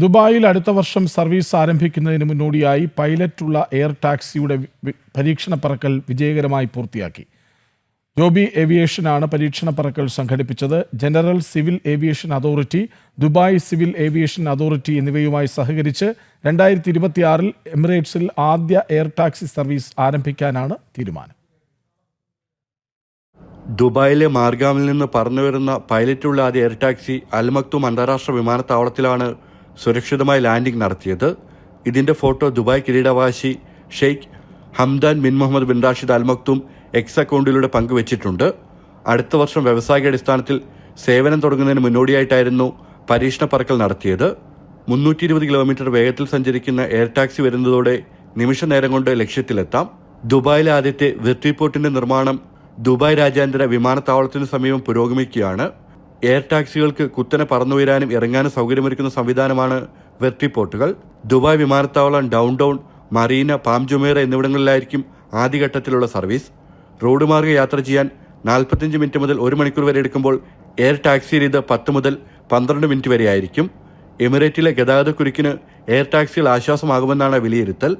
ദുബായിൽ അടുത്ത വർഷം സർവീസ് ആരംഭിക്കുന്നതിന് മുന്നോടിയായി പൈലറ്റുള്ള എയർ ടാക്സിയുടെ പരീക്ഷണ പറക്കൽ വിജയകരമായി പൂർത്തിയാക്കി. ജോബി ഏവിയേഷനാണ് പരീക്ഷണ പറക്കൽ സംഘടിപ്പിച്ചത്. General civil aviation authority Dubai civil aviation authority എന്നിവയുമായി സഹകരിച്ച് രണ്ടായിരത്തി ഇരുപത്തിയാറിൽ എമിറേറ്റ്സിൽ ആദ്യ എയർ ടാക്സി സർവീസ് ആരംഭിക്കാനാണ് തീരുമാനം. ദുബായിലെ മാർഗാമിൽ നിന്ന് പറന്നുവരുന്ന പൈലറ്റുള്ള ആദ്യ എയർ ടാക്സി അൽമക്തും അന്താരാഷ്ട്ര വിമാനത്താവളത്തിലാണ് സുരക്ഷിതമായി ലാൻഡിംഗ് നടത്തിയത്. ഇതിന്റെ photo Dubai കിരീടവാശി Sheikh Hamdan bin Mohammed bin Rashid Al Maktoum X അക്കൗണ്ടിലൂടെ പങ്കുവച്ചിട്ടുണ്ട്. അടുത്ത വർഷം വ്യവസായിക അടിസ്ഥാനത്തിൽ സേവനം തുടങ്ങുന്നതിന് മുന്നോടിയായിട്ടായിരുന്നു പരീക്ഷണ പറക്കൽ നടത്തിയത്. മുന്നൂറ്റി ഇരുപത് കിലോമീറ്റർ വേഗത്തിൽ സഞ്ചരിക്കുന്ന എയർ ടാക്സി വരുന്നതോടെ നിമിഷ നേരം കൊണ്ട് ലക്ഷ്യത്തിലെത്താം. ദുബായിലെ ആദ്യത്തെ വെർട്ടിപോർട്ടിന്റെ നിർമ്മാണം ദുബായ് രാജ്യാന്തര വിമാനത്താവളത്തിന് സമീപം പുരോഗമിക്കുകയാണ്. എയർ ടാക്സികൾക്ക് കുത്തനെ പറന്നുയരാനും ഇറങ്ങാനും സൗകര്യമൊരുക്കുന്ന സംവിധാനമാണ് വെർട്ടിപോർട്ടുകൾ. ദുബായ് വിമാനത്താവളം downtown Marina Palm Jumeirah എന്നിവിടങ്ങളിലായിരിക്കും ആദ്യഘട്ടത്തിലുള്ള സർവീസ്. റോഡ് മാർഗ യാത്ര ചെയ്യാൻ നാൽപ്പത്തിയഞ്ച് മിനിറ്റ് മുതൽ ഒരു മണിക്കൂർ വരെ എടുക്കുമ്പോൾ എയർ ടാക്സി ഇത് പത്ത് മുതൽ പന്ത്രണ്ട് മിനിറ്റ് വരെ ആയിരിക്കും. ഗതാഗത ഗതാഗതക്കുരുക്കിന് എയർ ടാക്സികൾ ആശ്വാസമാകുമെന്നാണ് വിലയിരുത്തൽ.